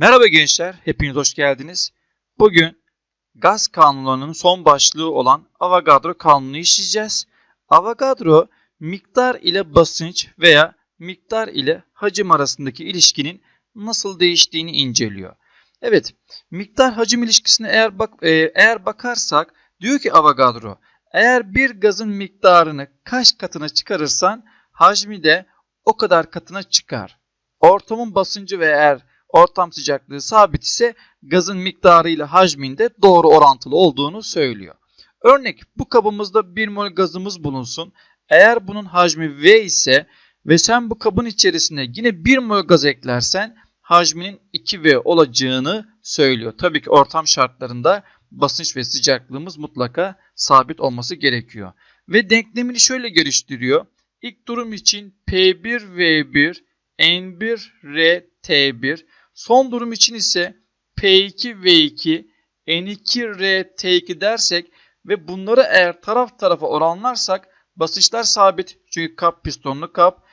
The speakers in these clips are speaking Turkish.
Merhaba gençler, hepiniz hoş geldiniz. Bugün gaz kanunlarının son başlığı olan Avogadro kanunu işleyeceğiz. Avogadro, miktar ile basınç veya miktar ile hacim arasındaki ilişkinin nasıl değiştiğini inceliyor. Evet, miktar hacim ilişkisine eğer bak e, eğer bakarsak diyor ki Avogadro, eğer bir gazın miktarını kaç katına çıkarırsan hacmi de o kadar katına çıkar. Ortamın basıncı ve eğer ortam sıcaklığı sabit ise gazın miktarı ile hacminde doğru orantılı olduğunu söylüyor. Örnek bu kabımızda 1 mol gazımız bulunsun. Eğer bunun hacmi V ise ve sen bu kabın içerisine yine 1 mol gaz eklersen hacminin 2V olacağını söylüyor. Tabii ki ortam şartlarında basınç ve sıcaklığımız mutlaka sabit olması gerekiyor. Ve denklemini şöyle geliştiriyor. İlk durum için P1V1 N1R T1 Son durum için ise P2V2 N2R T2 dersek ve bunları eğer taraf tarafa oranlarsak basınçlar sabit. Çünkü kap pistonlu kap.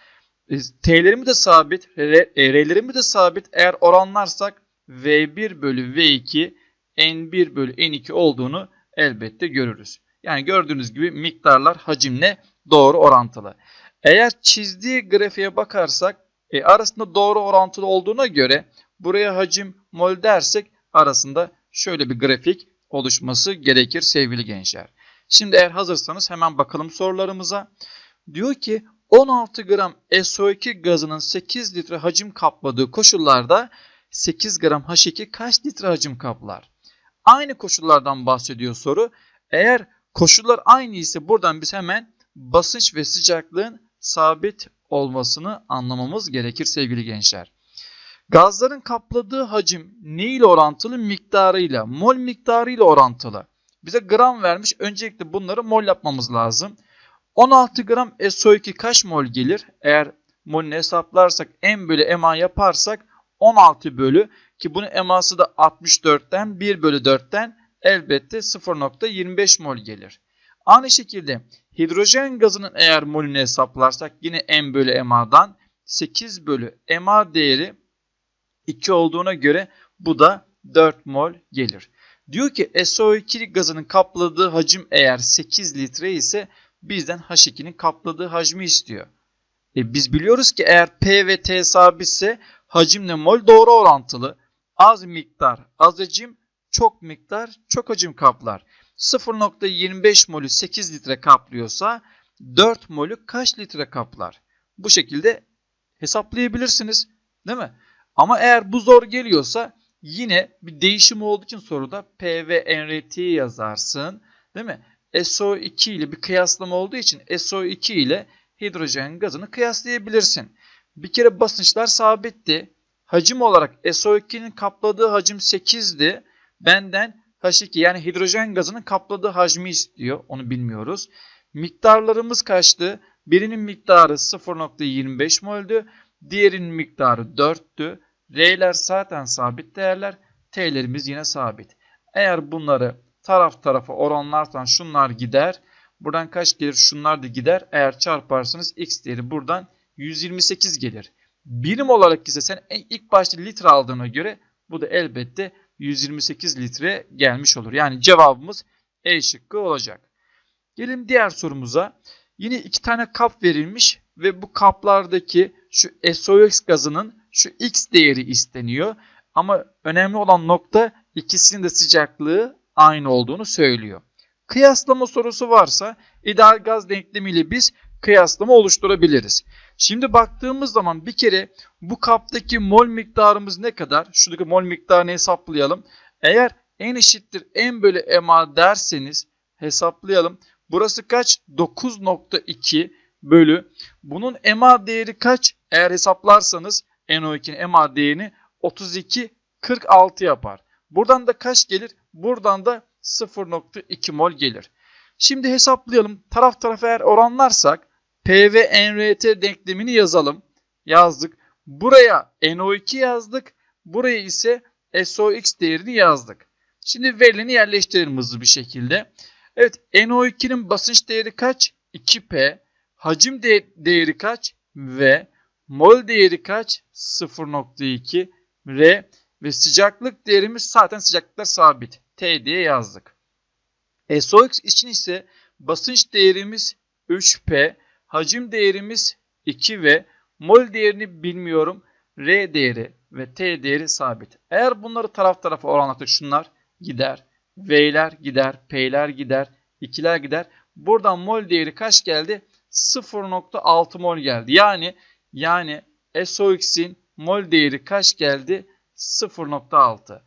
E, T'lerimi de sabit. E, R'lerimi de sabit. Eğer oranlarsak V1 bölü V2 N1 bölü N2 olduğunu elbette görürüz. Yani gördüğünüz gibi miktarlar hacimle doğru orantılı. Eğer çizdiği grafiğe bakarsak e, arasında doğru orantılı olduğuna göre buraya hacim mol dersek arasında şöyle bir grafik oluşması gerekir sevgili gençler. Şimdi eğer hazırsanız hemen bakalım sorularımıza. Diyor ki 16 gram SO2 gazının 8 litre hacim kapladığı koşullarda 8 gram H2 kaç litre hacim kaplar? Aynı koşullardan bahsediyor soru. Eğer koşullar aynı ise buradan biz hemen basınç ve sıcaklığın sabit olmasını anlamamız gerekir sevgili gençler. Gazların kapladığı hacim ne ile orantılı? Miktarıyla, mol miktarıyla orantılı. Bize gram vermiş. Öncelikle bunları mol yapmamız lazım. 16 gram SO2 kaç mol gelir? Eğer molünü hesaplarsak M bölü MA yaparsak 16 bölü ki bunun MA'sı da 64'ten 1 bölü 4'ten elbette 0.25 mol gelir. Aynı şekilde hidrojen gazının eğer molünü hesaplarsak yine M bölü MA'dan 8 bölü MA değeri 2 olduğuna göre bu da 4 mol gelir. Diyor ki SO2 gazının kapladığı hacim eğer 8 litre ise bizden H2'nin kapladığı hacmi istiyor. E biz biliyoruz ki eğer P ve T sabitse hacimle mol doğru orantılı. Az miktar az hacim, çok miktar çok hacim kaplar. 0.25 molü 8 litre kaplıyorsa 4 molü kaç litre kaplar? Bu şekilde hesaplayabilirsiniz. Değil mi? Ama eğer bu zor geliyorsa yine bir değişim olduğu için soruda P yazarsın. Değil mi? SO2 ile bir kıyaslama olduğu için SO2 ile hidrojen gazını kıyaslayabilirsin. Bir kere basınçlar sabitti. Hacim olarak SO2'nin kapladığı hacim 8'di. Benden H2 yani hidrojen gazının kapladığı hacmi istiyor. Onu bilmiyoruz. Miktarlarımız kaçtı? Birinin miktarı 0.25 moldü. Diğerinin miktarı 4'tü. R'ler zaten sabit değerler. T'lerimiz yine sabit. Eğer bunları taraf tarafa oranlarsan şunlar gider. Buradan kaç gelir? Şunlar da gider. Eğer çarparsanız x değeri buradan 128 gelir. Birim olarak ise sen ilk başta litre aldığına göre bu da elbette 128 litre gelmiş olur. Yani cevabımız E şıkkı olacak. Gelin diğer sorumuza. Yine iki tane kap verilmiş ve bu kaplardaki şu SOX gazının şu X değeri isteniyor. Ama önemli olan nokta ikisinin de sıcaklığı aynı olduğunu söylüyor. Kıyaslama sorusu varsa ideal gaz denklemiyle biz kıyaslama oluşturabiliriz. Şimdi baktığımız zaman bir kere bu kaptaki mol miktarımız ne kadar? Şuradaki mol miktarını hesaplayalım. Eğer n eşittir n bölü ma derseniz hesaplayalım. Burası kaç? 9.2 bölü. Bunun ma değeri kaç? Eğer hesaplarsanız NO2'nin ma değerini 32 46 yapar. Buradan da kaç gelir? Buradan da 0.2 mol gelir. Şimdi hesaplayalım. Taraf tarafa eğer oranlarsak P ve NRT denklemini yazalım. Yazdık. Buraya NO2 yazdık. Buraya ise SOX değerini yazdık. Şimdi verileni yerleştirelim hızlı bir şekilde. Evet NO2'nin basınç değeri kaç? 2P. Hacim de değeri kaç? V. Mol değeri kaç? 0.2. R. Ve sıcaklık değerimiz zaten sıcaklıklar sabit. T diye yazdık. SOX için ise basınç değerimiz 3P, hacim değerimiz 2V, mol değerini bilmiyorum. R değeri ve T değeri sabit. Eğer bunları taraf tarafa oranlatırsak şunlar gider. V'ler gider, P'ler gider, 2'ler gider. Buradan mol değeri kaç geldi? 0.6 mol geldi. Yani yani SOX'in mol değeri kaç geldi? 0.6.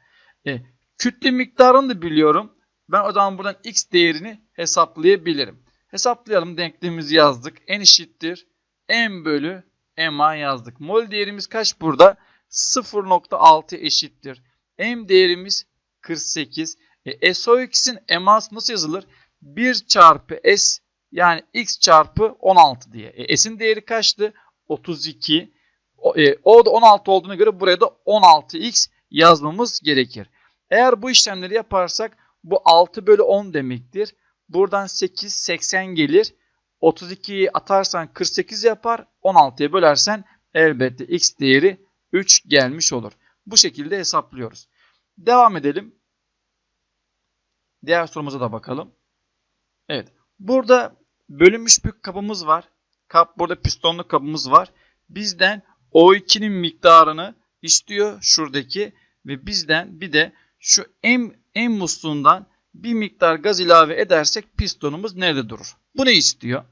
E, kütle miktarını da biliyorum. Ben o zaman buradan x değerini hesaplayabilirim. Hesaplayalım denklemimizi yazdık. N eşittir M bölü MA yazdık. Mol değerimiz kaç burada? 0.6 eşittir. M değerimiz 48. E, SOX'in MA'sı nasıl yazılır? 1 çarpı S yani X çarpı 16 diye. E, S'in değeri kaçtı? 32. O, e, o da 16 olduğuna göre buraya da 16X yazmamız gerekir. Eğer bu işlemleri yaparsak bu 6 bölü 10 demektir. Buradan 8 80 gelir. 32'yi atarsan 48 yapar. 16'ya bölersen elbette x değeri 3 gelmiş olur. Bu şekilde hesaplıyoruz. Devam edelim. Diğer sorumuza da bakalım. Evet. Burada bölünmüş bir kabımız var. Kap burada pistonlu kabımız var. Bizden O2'nin miktarını istiyor şuradaki ve bizden bir de şu M, M musluğundan bir miktar gaz ilave edersek pistonumuz nerede durur? Bu ne istiyor?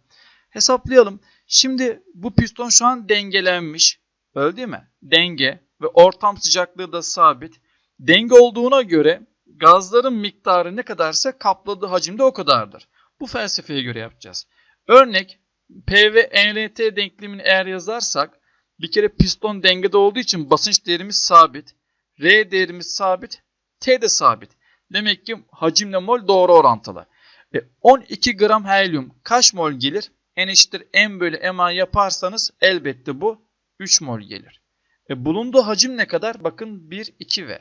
Hesaplayalım. Şimdi bu piston şu an dengelenmiş. Öyle değil mi? Denge ve ortam sıcaklığı da sabit. Denge olduğuna göre gazların miktarı ne kadarsa kapladığı hacimde o kadardır. Bu felsefeye göre yapacağız. Örnek P ve NRT denklemini eğer yazarsak bir kere piston dengede olduğu için basınç değerimiz sabit. R değerimiz sabit. T de sabit. Demek ki hacimle mol doğru orantılı. E, 12 gram helyum kaç mol gelir? N eşittir M bölü MA yaparsanız elbette bu 3 mol gelir. E, bulunduğu hacim ne kadar? Bakın 1, 2V.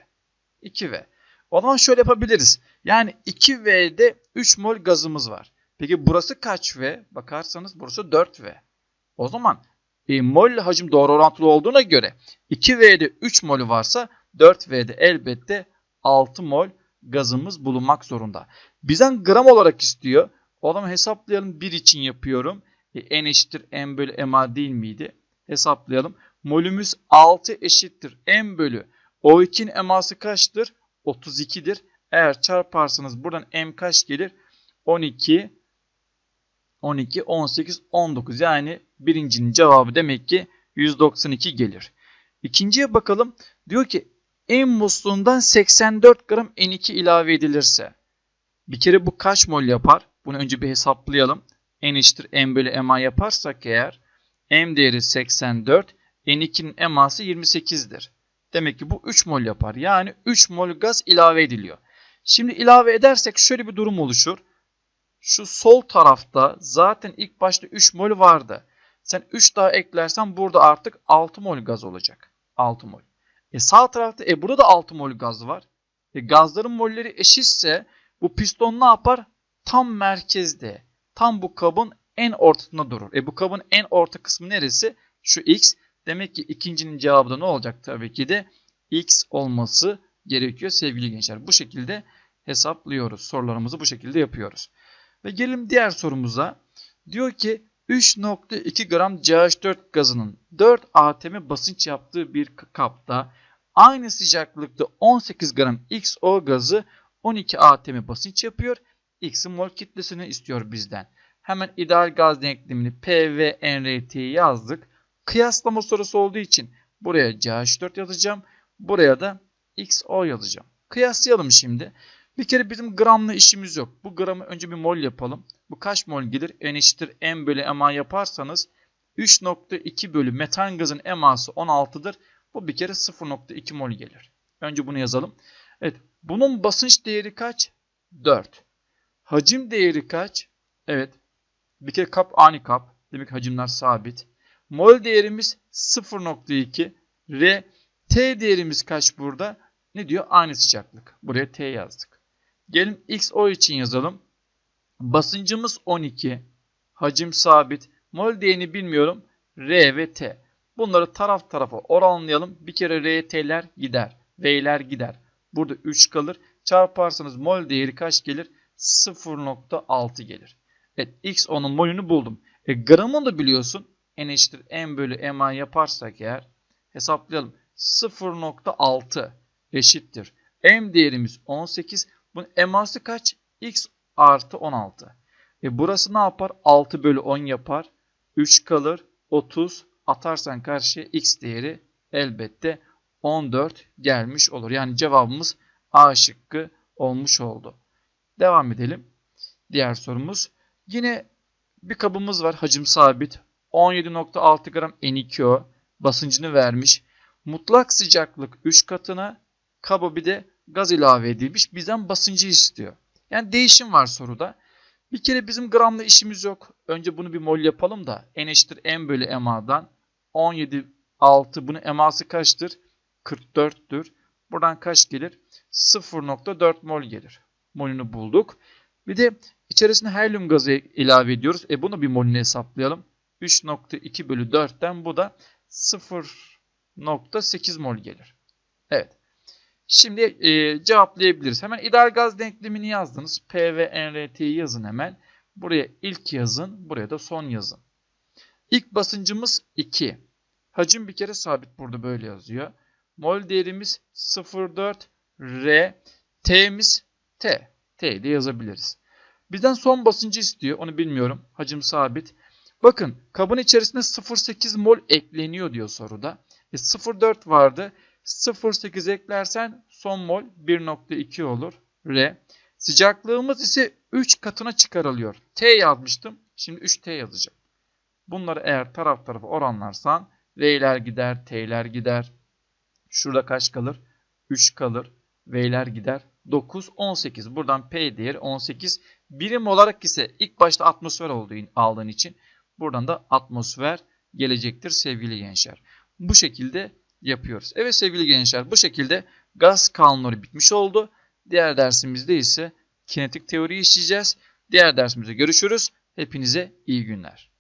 2V. O zaman şöyle yapabiliriz. Yani 2V'de 3 mol gazımız var. Peki burası kaç V? Bakarsanız burası 4V. O zaman e, mol hacim doğru orantılı olduğuna göre 2V'de 3 mol varsa 4V'de elbette 6 mol gazımız bulunmak zorunda. Bizden gram olarak istiyor. O zaman hesaplayalım. 1 için yapıyorum. E, N eşittir M bölü MA değil miydi? Hesaplayalım. Molümüz 6 eşittir M bölü. O2'nin MA'sı kaçtır? 32'dir. Eğer çarparsanız buradan M kaç gelir? 12, 12, 18, 19. Yani birincinin cevabı demek ki 192 gelir. İkinciye bakalım. Diyor ki M musluğundan 84 gram N2 ilave edilirse bir kere bu kaç mol yapar? Bunu önce bir hesaplayalım. N eşittir M bölü MA yaparsak eğer M değeri 84, N2'nin MA'sı 28'dir. Demek ki bu 3 mol yapar. Yani 3 mol gaz ilave ediliyor. Şimdi ilave edersek şöyle bir durum oluşur. Şu sol tarafta zaten ilk başta 3 mol vardı. Sen 3 daha eklersen burada artık 6 mol gaz olacak. 6 mol. E sağ tarafta e burada da 6 mol gaz var. E gazların molleri eşitse bu piston ne yapar? Tam merkezde. Tam bu kabın en ortasında durur. E bu kabın en orta kısmı neresi? Şu X. Demek ki ikincinin cevabı da ne olacak? Tabii ki de X olması gerekiyor sevgili gençler. Bu şekilde hesaplıyoruz. Sorularımızı bu şekilde yapıyoruz. Ve gelelim diğer sorumuza. Diyor ki 3.2 gram CH4 gazının 4 atm basınç yaptığı bir kapta aynı sıcaklıkta 18 gram XO gazı 12 atm basınç yapıyor. X'in mol kitlesini istiyor bizden. Hemen ideal gaz denklemini P ve NRT'yi yazdık. Kıyaslama sorusu olduğu için buraya CH4 yazacağım. Buraya da XO yazacağım. Kıyaslayalım şimdi. Bir kere bizim gramla işimiz yok. Bu gramı önce bir mol yapalım. Bu kaç mol gelir? N eşittir M bölü MA yaparsanız 3.2 bölü metan gazın MA'sı 16'dır. Bu bir kere 0.2 mol gelir. Önce bunu yazalım. Evet. Bunun basınç değeri kaç? 4. Hacim değeri kaç? Evet. Bir kere kap ani kap. Demek hacimler sabit. Mol değerimiz 0.2. R T değerimiz kaç burada? Ne diyor? Aynı sıcaklık. Buraya T yazdık. Gelin XO için yazalım. Basıncımız 12. Hacim sabit. Mol değerini bilmiyorum. R ve T. Bunları taraf tarafa oranlayalım. Bir kere R, T'ler gider. V'ler gider. Burada 3 kalır. Çarparsanız mol değeri kaç gelir? 0.6 gelir. Evet x onun molünü buldum. E, gramını da biliyorsun. N eşittir M bölü MA yaparsak eğer hesaplayalım. 0.6 eşittir. M değerimiz 18. Bunun MA'sı kaç? X artı 16. E burası ne yapar? 6 bölü 10 yapar. 3 kalır. 30 atarsan karşıya X değeri elbette 14 gelmiş olur. Yani cevabımız A şıkkı olmuş oldu. Devam edelim. Diğer sorumuz. Yine bir kabımız var hacim sabit. 17.6 gram N2O basıncını vermiş. Mutlak sıcaklık 3 katına kaba bir de gaz ilave edilmiş. Bizden basıncı istiyor. Yani değişim var soruda. Bir kere bizim gramla işimiz yok. Önce bunu bir mol yapalım da N eşittir M bölü MA'dan 17.6 bunun MA'sı kaçtır? 44'tür. Buradan kaç gelir? 0.4 mol gelir. Molünü bulduk. Bir de içerisine helyum gazı ilave ediyoruz. E bunu bir molünü hesaplayalım. 3.2 bölü 4'ten bu da 0.8 mol gelir. Evet. Şimdi e, cevaplayabiliriz. Hemen ideal gaz denklemini yazdınız. P ve NRT'yi yazın hemen. Buraya ilk yazın. Buraya da son yazın. İlk basıncımız 2. Hacim bir kere sabit burada böyle yazıyor. Mol değerimiz 0.4 R. T'miz T. T de yazabiliriz. Bizden son basıncı istiyor. Onu bilmiyorum. Hacim sabit. Bakın kabın içerisine 0.8 mol ekleniyor diyor soruda. E, 0.4 vardı. 0.8 eklersen son mol 1.2 olur. R. Sıcaklığımız ise 3 katına çıkarılıyor. T yazmıştım. Şimdi 3T yazacağım. Bunları eğer taraf tarafa oranlarsan R'ler gider, T'ler gider. Şurada kaç kalır? 3 kalır. V'ler gider. 9, 18. Buradan P değeri 18. Birim olarak ise ilk başta atmosfer olduğu aldığın için buradan da atmosfer gelecektir sevgili gençler. Bu şekilde yapıyoruz. Evet sevgili gençler bu şekilde gaz kanunları bitmiş oldu. Diğer dersimizde ise kinetik teori işleyeceğiz. Diğer dersimizde görüşürüz. Hepinize iyi günler.